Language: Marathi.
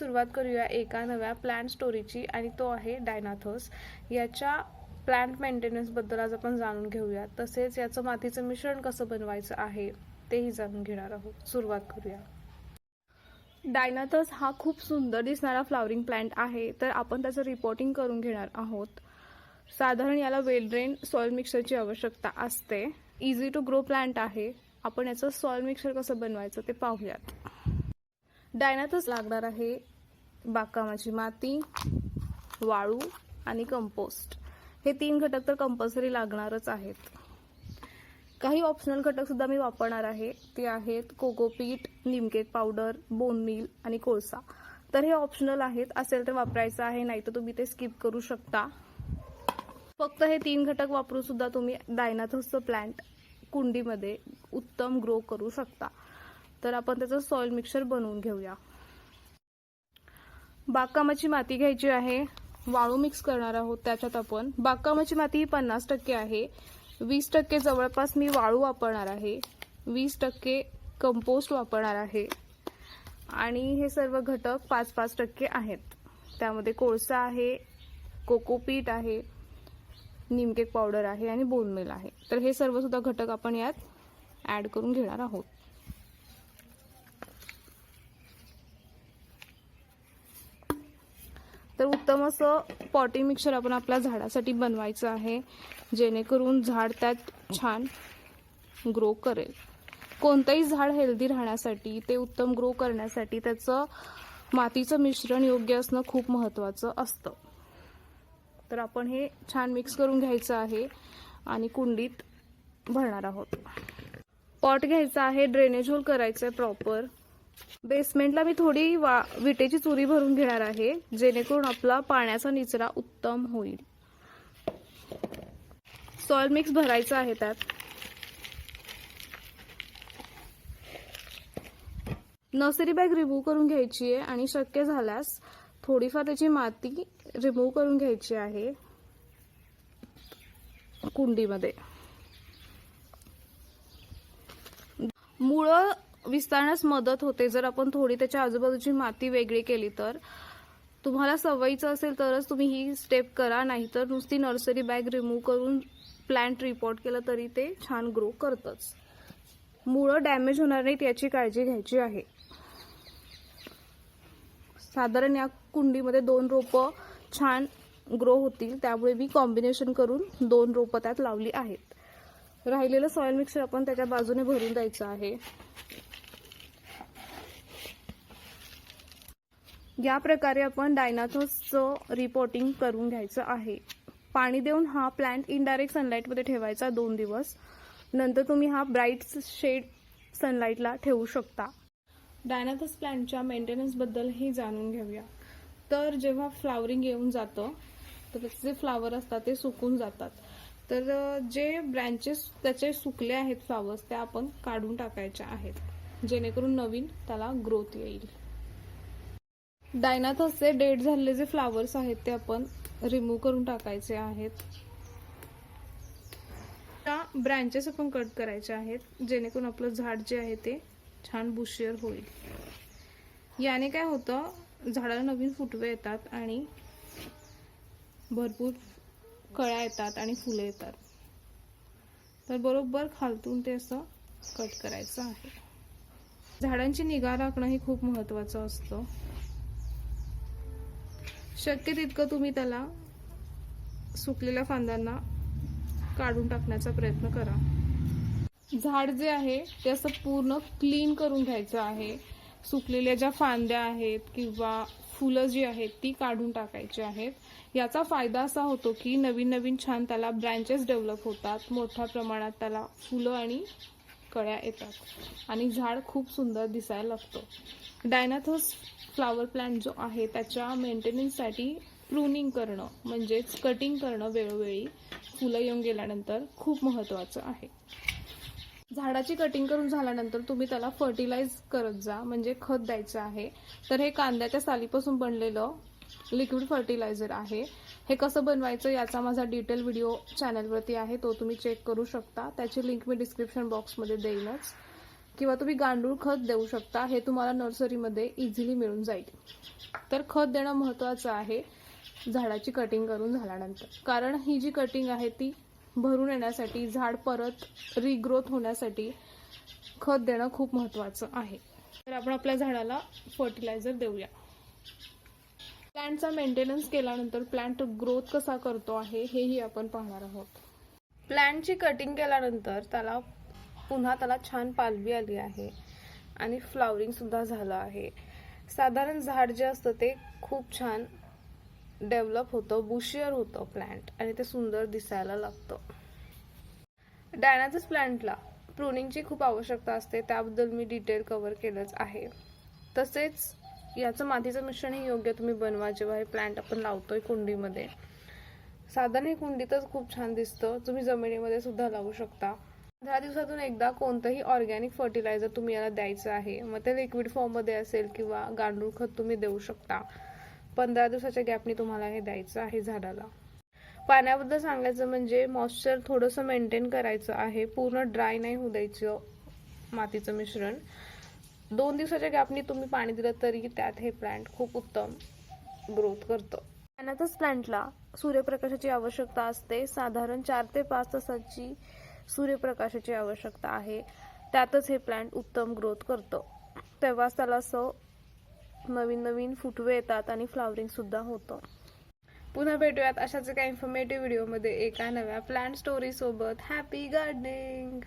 सुरुवात करूया एका नव्या प्लॅन्ट स्टोरीची आणि तो आहे डायनाथोस याच्या प्लॅन्ट मेंटेनन्सबद्दल आज आपण जाणून घेऊया. तसेच याचं मातीचं मिश्रण कसं बनवायचं आहे तेही जाणून घेणार आहोत. सुरुवात करूया. डायनाथस हा खूप सुंदर दिसणारा फ्लावरिंग प्लांट आहे तर आपण त्याचं रिपोर्टिंग करून घेणार आहोत. साधारण याला वेल ड्रेन सॉइल मिक्सरची आवश्यकता असते. इझी टू ग्रो प्लांट आहे. आपण याचं सॉइल मिक्सर कसं बनवायचं ते पाहूयात. डायनाथस लागणार आहे बागकामाची माती वाळू आणि कंपोस्ट हे तीन घटक तर कंपल्सरी लागणारच आहेत. काही ऑप्शनल घटक सुद्धा मी वापरणार आहे. ते आहेत cocopeat neem cake powder bone meal आणि कोळसा. तर हे ऑप्शनल आहेत. असेल तर वापरायचं आहे नाही तर तुम्ही ते स्किप करू शकता. फक्त हे तीन घटक वापरून सुद्धा तुम्ही डायनाथसचं प्लांट कुंडीमध्ये उत्तम ग्रो करू शकता. तर आपण त्याचं सॉइल मिक्सर बनवून घेऊया. बागकामाची माती घ्यायची आहे वाळू मिक्स करणार आहोत त्याच्यात आपण. बागकामाची माती ही पन्नास टक्के आहे. वीस टक्के जवळपास मी वाळू वापरणार आहे. वीस टक्के कंपोस्ट वापरणार आहे. आणि हे सर्व घटक पाच पाच टक्के आहेत. त्यामध्ये कोळसा आहे कोकोपीट आहे निमकेक पावडर आहे आणि बोनमेल आहे. तर हे सर्वसुद्धा घटक आपण यात ॲड करून घेणार आहोत. तर उत्तम असं पॉटी मिक्सर आपण आपल्या झाडासाठी बनवायचं आहे. जेणेकरून झाड त्यात छान ग्रो करेल. कोणतंही झाड हेल्दी राहण्यासाठी ते उत्तम ग्रो करण्यासाठी त्याचं मातीचं मिश्रण योग्य असणं खूप महत्त्वाचं असतं. तर आपण हे छान मिक्स करून घ्यायचं आहे आणि कुंडीत भरणार आहोत. पॉट घ्यायचा आहे ड्रेनेज होल करायचं आहे प्रॉपर बेसमेंटला मी थोडी वा विटेची चुरी भरून घेणार आहे जेणेकरून आपला पाण्याचा निचरा उत्तम होईल. सॉल मिक्स भरायचा आहे त्यात. नर्सरी बॅग रिमूव्ह करून घ्यायची आहे आणि शक्य झाल्यास थोडीफार त्याची माती रिमूव्ह करून घ्यायची आहे कुंडीमध्ये. मुळं विस्तारण्यास मदत होते. जर आपण थोडी त्याच्या आजूबाजूची माती वेगळी केली तर? तुम्हाला सवयीचं असेल तरच तुम्ही ही स्टेप करा. नाहीतर नुसती नर्सरी बॅग रिमूव्ह करून प्लांट रिपोर्ट केलं तरी ते छान ग्रो करतच. मुळं डॅमेज होणार नाहीत याची काळजी घ्यायची आहे. साधारण या कुंडीमध्ये दोन रोपं छान ग्रो होतील. त्यामुळे मी कॉम्बिनेशन करून दोन रोपं त्यात लावली आहेत. राहिलेलं सॉइल मिक्सर आपण त्याच्या बाजूने भरून द्यायचं आहे. या प्रकारे आपण डायनाथोसचं रिपोर्टिंग करून घ्यायचं आहे. पाणी देऊन हा प्लांट इनडायरेक्ट सनलाईटमध्ये ठेवायचा दोन दिवस. नंतर तुम्ही हा ब्राईट शेड सनलाईटला ठेवू शकता. डायनाथस प्लांटच्या मेंटेनन्सबद्दलही जाणून घेऊया. तर जेव्हा फ्लावरिंग येऊन जातं तर त्याचे जे फ्लावर असतात ते सुकून जातात. तर जे ब्रँचेस त्याचे सुकले आहेत फ्लावर्स ते आपण काढून टाकायचे आहेत. जेणेकरून नवीन त्याला ग्रोथ येईल. डायनाथसचे डेट झालेले जे फ्लावर्स आहेत ते आपण रिमूव्ह करून टाकायचे आहेत. त्या ब्रँचेस आपण कट करायचे आहेत जेणेकरून आपलं झाड जे आहे ते छान बुशियर होईल. याने काय होतं झाडाला नवीन फुटवे येतात आणि भरपूर कळ्या येतात आणि फुलं येतात. तर बरोबर खालतून ते असं कट करायचं आहे. झाडांची निगा राखणं हे खूप महत्वाचं असतं. शक्य तितकं तुम्ही त्याला सुकलेल्या फांद्यांना काढून टाकण्याचा प्रयत्न करा. झाड जे आहे ते असं पूर्ण क्लीन करून घ्यायचं आहे. सुकलेल्या ज्या फांद्या आहेत किंवा फुलं जी आहेत ती काढून टाकायची आहेत. याचा फायदा असा होतो की नवीन नवीन छान त्याला ब्रँचेस डेव्हलप होतात. मोठ्या प्रमाणात त्याला फुलं आणि कळ्या येतात. आणि झाड खूप सुंदर दिसायला लागतं. डायनाथस फ्लावर प्लांट जो आहे त्याच्या मेंटेनन्ससाठी प्रूनिंग करणं म्हणजेच कटिंग करणं वेळोवेळी फुलं येऊन गेल्यानंतर खूप महत्त्वाचं आहे. झाडाची कटिंग करून झाल्यानंतर तुम्ही त्याला फर्टिलाइज करत जा म्हणजे खत द्यायचं आहे. तर हे कांद्याच्या सालीपासून बनलेलं लिक्विड फर्टिलायझर आहे. हे कसं बनवायचं याचा माझा डिटेल व्हिडिओ चॅनलवरती आहे तो तुम्ही चेक करू शकता. त्याची लिंक मी डिस्क्रिप्शन बॉक्समध्ये देईनच. किंवा तुम्ही गांडूळ खत देऊ शकता हे तुम्हाला नर्सरीमध्ये इझिली मिळून जाईल. तर खत देणं महत्त्वाचं आहे झाडाची कटिंग करून झाल्यानंतर. कारण ही जी कटिंग आहे ती भरून येण्यासाठी झाड परत रिग्रोथ होण्यासाठी खत देणं खूप महत्त्वाचं आहे. तर आपण आपल्या झाडाला फर्टिलायझर देऊया. प्लॅन्टचा मेंटेनन्स केल्यानंतर प्लांट ग्रोथ कसा करतो आहे हेही आपण पाहणार आहोत. प्लांटची कटिंग केल्यानंतर त्याला पुन्हा त्याला छान पालवी आली आहे आणि फ्लावरिंग सुद्धा झालं आहे. साधारण झाड जे असतं ते खूप छान डेव्हलप होतं बुशियर होतं प्लांट आणि ते सुंदर दिसायला लागतं. डायनाथस प्लॅन्टला प्रुनिंगची खूप आवश्यकता असते त्याबद्दल मी डिटेल कव्हर केलंच आहे. तसेच याचं मातीचं मिश्रणही योग्य तुम्ही बनवा. जेव्हा हे प्लांट आपण लावतोय कुंडीमध्ये. साधारण हे कुंडीतच खूप छान दिसतं. तुम्ही जमिनीमध्ये सुद्धा लावू शकता. दहा दिवसातून एकदा कोणतंही ऑर्गॅनिक फर्टिलायझर तुम्ही याला द्यायचं आहे. मग ते लिक्विड फॉर्ममध्ये असेल किंवा गांडूळ खत तुम्ही देऊ शकता. पंधरा दिवसाच्या गॅपनी तुम्हाला हे द्यायचं आहे झाडाला. पाण्याबद्दल सांगायचं म्हणजे मॉइश्चर थोडंसं मेंटेन करायचं आहे. पूर्ण ड्राय नाही होऊ द्यायचं मातीचं मिश्रण. दोन दिवसाच्या गॅपनी तुम्ही पाणी दिलं तरी त्यात हे प्लांट खूप उत्तम ग्रोथ करतं. पाण्यातच प्लांटला सूर्यप्रकाशाची आवश्यकता असते. साधारण चार ते पाच तासाची सूर्यप्रकाशाची आवश्यकता आहे. त्यातच हे प्लांट उत्तम ग्रोथ करतं. तेव्हाच त्याला असं नवीन नवीन फुटवे येतात आणि फ्लावरिंग सुद्धा होतं. पुन्हा भेटूयात अशाच एका इन्फॉर्मेटिव्ह व्हिडिओमध्ये एका नव्या प्लॅन स्टोरी सोबत. Happy gardening